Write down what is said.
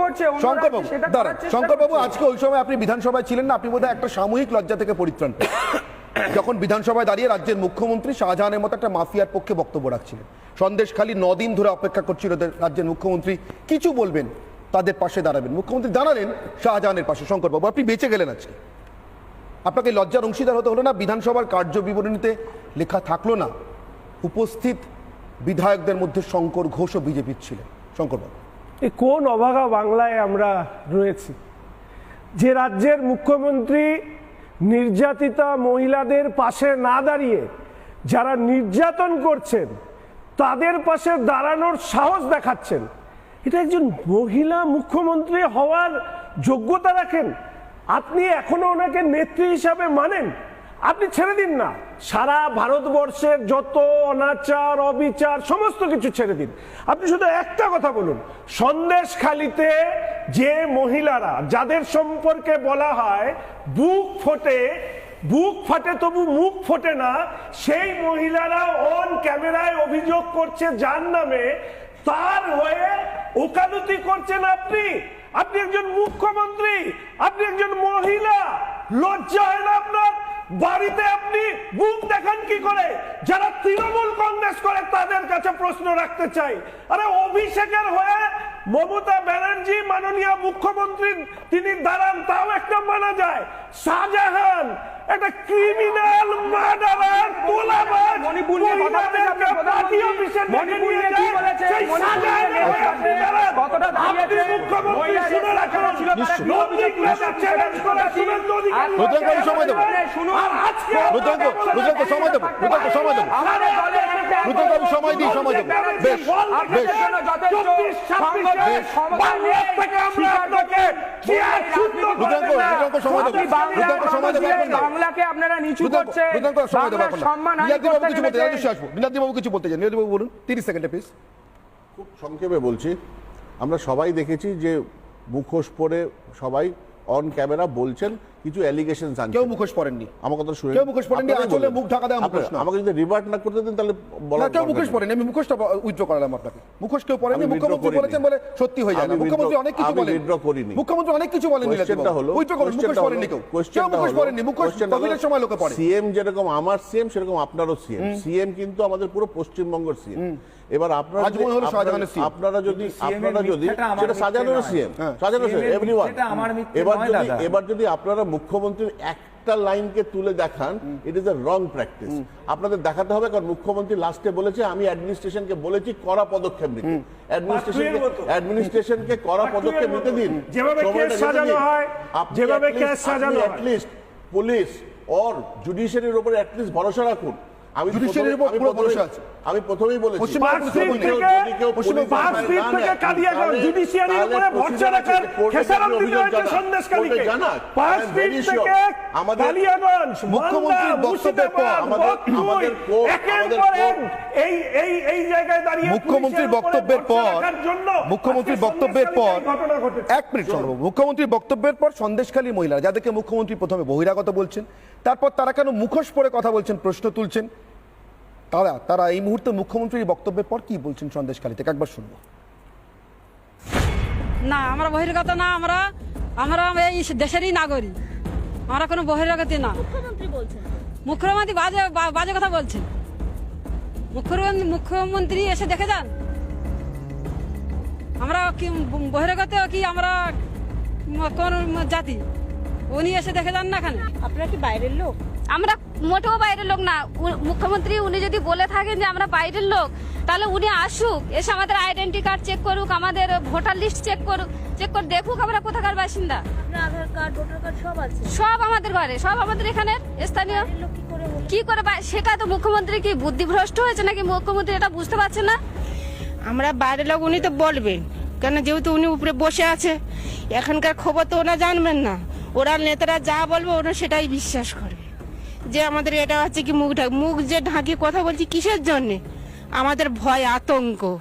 করছে, অন্য শঙ্কর বাবু রাজ্যে সেটা করার দাঁড়ান চেষ্টা শঙ্কর বাবু করছে। আজকে ওই সময় আপনি বিধানসভায় ছিলেন না আপনি বোধহয় একটা সাময়িক লজ্জা থেকে পরিত্রাণ যখন বিধানসভায় দাঁড়িয়ে রাজ্যের মুখ্যমন্ত্রী শাহজাহানের মতো একটা মাফিয়ার পক্ষে বক্তব্য রাখছিলেন। সন্দেশ খালি দিন ধরে অপেক্ষা করছিল রাজ্যের মুখ্যমন্ত্রী কিছু বলবেন তাদের পাশে দাঁড়াবেন। মুখ্যমন্ত্রী জানালেন শাহজাহানের পাশে শঙ্করবাবু আপনি বেঁচে গেলেন আজকে। আপনাকে লজ্জার অংশীদার হতে হলো না বিধানসভার কার্য বিবরণীতে লেখা থাকল না উপস্থিত বিধায়কদের মধ্যে শঙ্কর ঘোষও বিজেপির ছিলেন। শঙ্করবাবু। এ কোন অভাগা বাংলায় আমরা রয়েছি? যে রাজ্যের মুখ্যমন্ত্রী নির্যাতিতা মহিলাদের পাশে না দাঁড়িয়ে যারা নির্যাতন করছেন, তাদের পাশে দাঁড়ানোর সাহস দেখাচ্ছেন। এটা একজন মহিলা মুখ্যমন্ত্রী হওয়ার যোগ্যতা রাখেন। আপনি এখনও ওনাকে নেত্রী হিসাবে মানেন। আপনি ছেড়ে দিন না। সারা ভারতবর্ষের যত অনাচার, অবিচার, সমস্ত কিছু ছেড়ে দিন। আপনি শুধু একটা কথা বলুন সন্দেশখালিতে যে মহিলারা, যাদের সম্পর্কে বলা হয়, বুক ফোটে, বুক ফাটে তবু মুখ ফোটে না, সেই মহিলারা অন ক্যামেরায় অভিযোগ করছে যার নামে, তার হয়ে ওকালতি করছেন আপনি। আপনি একজন মুখ্যমন্ত্রী, আপনি একজন মহিলা, লজ্জা হয় না আপনার? বাড়িতে আপনি বুক দেখান কি করে? যারা তৃণমূল কংগ্রেস করে তাদের কাছে প্রশ্ন রাখতে চাই। আরে অভিষেকের হয়ে মমতা ব্যানার্জি মাননীয় মুখ্যমন্ত্রী তিনি দাঁড়ান তাও একটা মানা যায়। শাহজাহান একটা ক্রিমিনাল মার্ডারার তোলাবাজ মণিপুর নিয়ে কথা বলতে সময় দেবো। রুদ্রাঙ্ক, সময় দেবো, রুদ্রাঙ্ক, সময় দেবো। সময় দিই, সময় দেবো। বেশ, বেশ। বাংলাকে আপনারা নিচু করছেন। সম্মান কিছু বলতে চান। নীলাদ্রি বাবু কিছু বলতে চান? নীলাদ্রি বাবু বলুন তিরিশ সেকেন্ডে প্লিজ খুব সংক্ষেপে বলছি আমরা সবাই দেখেছি যে মুখোশ পরে সবাই অন ক্যামেরা বলছেন কিছু অ্যালিগেশন কেউ মুখোশ পড়েননি। আমার কথা শুনে কেউ মুখোশ পরেননি, আঁচলে মুখ ঢাকা দেওয়া মুখোশ না। আমাকে যদি রিভার্ট না করতে দেন তাহলে বলা কেউ মুখোশ পড়েনি আমি মুখোশটা উইথড্র করালাম আপনাকে। মুখোশ কেউ পড়েনি মুখ্যমন্ত্রী বলেছেন বলে সত্যি হয়ে যায় মুখ্যমন্ত্রী অনেক কিছু বলেন withdraw করিনি। মুখ্যমন্ত্রী অনেক কিছু বলেন কোশ্চেনটা হলো উইথড্র করুন মুখোশ পড়েননি কেউ। কেউ মুখোশ পড়েননি মুখোশ কোভিডের সময় লোকে পড়ে সিএম যেরকম আমার সিএম সেরকম আপনারও সিএম সিএম কিন্তু আমাদের পুরো পশ্চিমবঙ্গের সিএম এবার আপনারা মনে আপনারা যদি আপনারা যদি সেটা সাজানোর সিএম হ্যাঁ। সাজানো এভরিওয়ান এবার যদি এবার যদি আপনারা মুখ্যমন্ত্রীর একটা লাইনকে তুলে দেখান it is a wrong practice আপনাদের দেখাতে হবে কারণ মুখ্যমন্ত্রী লাস্টে বলেছে আমি অ্যাডমিনিস্ট্রেশনকে বলেছি কড়া পদক্ষেপ নিতে। অ্যাডমিনিস্ট্রেশনকে কড়া পদক্ষেপ নিতে দিন। আপনি পুলিশ অর জুডিশিয়ারির উপরে অ্যাটলিস্ট ভরসা রাখুন। আমি প্রথমেই- বলেছি। মুখ্যমন্ত্রীর বক্তব্যের পর মুখ্যমন্ত্রীর বক্তব্যের পর এক মিনিট মুখ্যমন্ত্রীর বক্তব্যের পর সন্দেশখালী মহিলা যাদেরকে মুখ্যমন্ত্রী প্রথমে বহিরাগত বলছেন তারপর তারা কেন মুখোশ পরে কথা বলছেন প্রশ্ন তুলছেন তারা তারা এই মুহূর্তে মুখ্যমন্ত্রীর বক্তব্যের পর কি বলছেন সন্দেশখালী থেকে একবার শুনব। না আমরা বহিরাগত না আমরা আমরা এই দেশেরই নাগরিক। আমরা কোনো বহিরাগতি না। মুখ্যমন্ত্রী বলছেন। মুখ্যমন্ত্রী বাজে বাজে কথা বলছেন। মুখ্যমন্ত্রী মুখ্যমন্ত্রী এসে দেখে যান। আমরা কি বহিরাগত কি আমরা কোন জাতি? উনি এসে দেখে যান না এখানে আপনারা কি বাইরের লোক? আমরা মোটেও বাইরের লোক না। মুখ্যমন্ত্রী উনি যদি বলে থাকেন যে আমরা বাইরের লোক তাহলে উনি আসুক এসে আমাদের আইডেন্টি কার্ড চেক করুক আমাদের ভোটার লিস্ট চেক করুক চেক করে দেখুক আমরা কোথাকার বাসিন্দা। আধার কার্ড ভোটার কার্ড সব আছে? সব আমাদের ঘরে সব আমাদের এখানের স্থানীয়। কি করে সেটা তো মুখ্যমন্ত্রী কি বুদ্ধিভ্রষ্ট হয়েছে নাকি মুখ্যমন্ত্রী এটা বুঝতে পারছে না? আমরা বাইরের লোক উনি তো বলবেন কেন যেহেতু উনি উপরে বসে আছে এখানকার খবর তো ওরা জানবেন না। ওরা নেতারা যা বলবে ওরা সেটাই বিশ্বাস করবে। যে আমাদের এটা হচ্ছে কি মুখ ঢাক মুখ যে ঢাকি কথা বলছি কিসের জন্যে? আমাদের ভয়, আতঙ্ক।